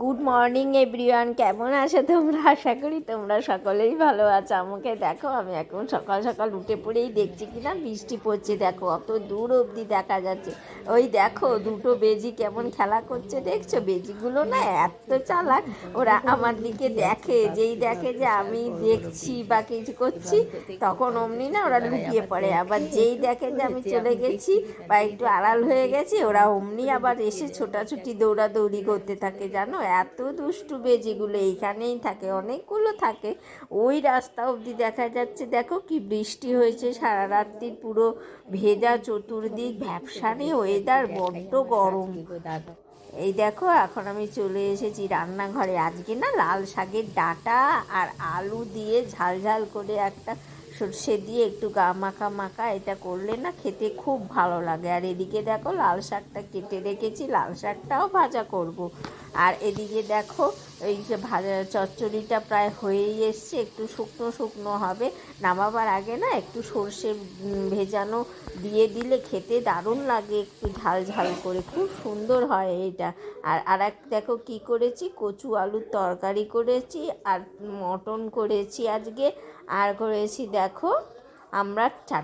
Good morning everyone কেমন আছো তোমরা? আশা করি তোমরা সকলেই ভালো আছো। আমাকে দেখো, আমি এখন সকাল সকাল উঠে পড়েই দেখছি কি না বৃষ্টি পড়ছে, দেখো, অত দূর অবধি দেখা যাচ্ছে। ওই দেখো, দুটো বেজি কেমন খেলা করছে, দেখছ? বেজিগুলো না এত চালাক, ওরা আমার দিকে দেখে, যেই দেখে যে আমি দেখছি বা কিছু করছি, তখন অমনি না ওরা লুকিয়ে পড়ে। আবার যেই দেখে যে আমি চলে গেছি বা একটু আড়াল হয়ে গেছি, ওরা অমনি আবার এসে ছোটাছুটি দৌড়াদৌড়ি করতে থাকে, জানো? এত দুষ্টু বেজিগুলো এইখানেই থাকে, অনেকগুলো থাকে, ওই রাস্তা অবধি দেখা যাচ্ছে, দেখো কি বৃষ্টি হয়েছে সারা রাত্রির পুরো ভেজা চতুর্দিক ভ্যাপসানি ওয়েদার বড্ড গরম। এই দেখো, এখন আমি চলে এসেছি রান্নাঘরে। আজকে না লাল শাকের ডাঁটা আর আলু দিয়ে ঝাল ঝাল করে একটা সর্ষে দিয়ে একটু গা মাখা মাখা এটা করলে না খেতে খুব ভালো লাগে। আর এদিকে দেখো লাল শাকটা কেটে রেখেছি, লাল শাকটাও ভাজা করব। আর এদিকে দেখো এই যে ভাজা চচ্চড়িটা প্রায় হয়েই এসছে, একটু শুকনো শুকনো হবে। নামাবার আগে না একটু সর্ষে ভেজানো দিয়ে দিলে খেতে দারুণ লাগে, একটু ঝাল ঝাল করে। খুব সুন্দর হয় এটা। আর আর এক দেখো কি করেছি, কচু আলুর তরকারি করেছি আর মটন করেছি আজকে। আর করেছি দেখো আমরা চাট